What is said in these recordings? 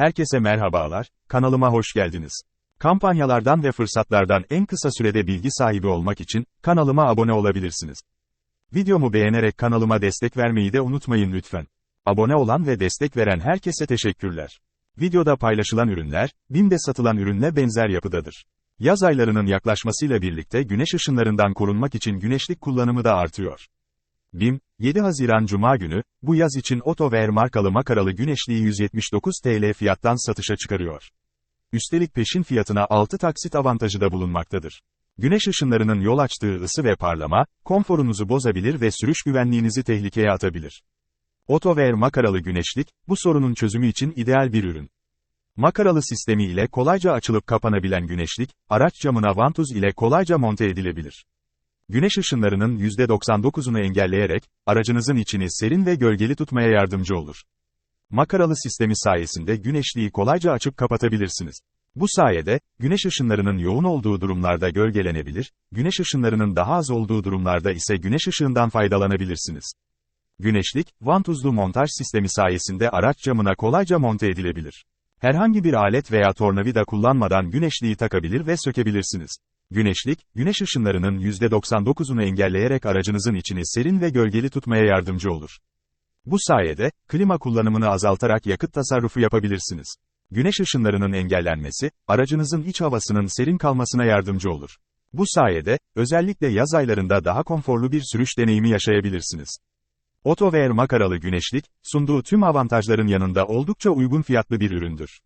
Herkese merhabalar, kanalıma hoş geldiniz. Kampanyalardan ve fırsatlardan en kısa sürede bilgi sahibi olmak için kanalıma abone olabilirsiniz. Videomu beğenerek kanalıma destek vermeyi de unutmayın lütfen. Abone olan ve destek veren herkese teşekkürler. Videoda paylaşılan ürünler, BİM'de satılan ürünle benzer yapıdadır. Yaz aylarının yaklaşmasıyla birlikte güneş ışınlarından korunmak için güneşlik kullanımı da artıyor. BİM, 7 Haziran Cuma günü, bu yaz için Otover markalı makaralı güneşliği 179 TL fiyattan satışa çıkarıyor. Üstelik peşin fiyatına 6 taksit avantajı da bulunmaktadır. Güneş ışınlarının yol açtığı ısı ve parlama, konforunuzu bozabilir ve sürüş güvenliğinizi tehlikeye atabilir. Otover makaralı güneşlik, bu sorunun çözümü için ideal bir ürün. Makaralı sistemi ile kolayca açılıp kapanabilen güneşlik, araç camına vantuz ile kolayca monte edilebilir. Güneş ışınlarının %99'unu engelleyerek, aracınızın içini serin ve gölgeli tutmaya yardımcı olur. Makaralı sistemi sayesinde güneşliği kolayca açıp kapatabilirsiniz. Bu sayede, güneş ışınlarının yoğun olduğu durumlarda gölgelenebilir, güneş ışınlarının daha az olduğu durumlarda ise güneş ışığından faydalanabilirsiniz. Güneşlik, vantuzlu montaj sistemi sayesinde araç camına kolayca monte edilebilir. Herhangi bir alet veya tornavida kullanmadan güneşliği takabilir ve sökebilirsiniz. Güneşlik, güneş ışınlarının %99'unu engelleyerek aracınızın içini serin ve gölgeli tutmaya yardımcı olur. Bu sayede, klima kullanımını azaltarak yakıt tasarrufu yapabilirsiniz. Güneş ışınlarının engellenmesi, aracınızın iç havasının serin kalmasına yardımcı olur. Bu sayede, özellikle yaz aylarında daha konforlu bir sürüş deneyimi yaşayabilirsiniz. Otover makaralı güneşlik, sunduğu tüm avantajların yanında oldukça uygun fiyatlı bir üründür.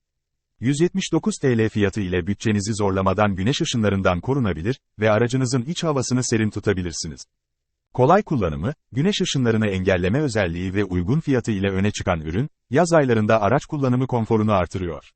179 TL fiyatı ile bütçenizi zorlamadan güneş ışınlarından korunabilir ve aracınızın iç havasını serin tutabilirsiniz. Kolay kullanımı, güneş ışınlarını engelleme özelliği ve uygun fiyatı ile öne çıkan ürün, yaz aylarında araç kullanımı konforunu artırıyor.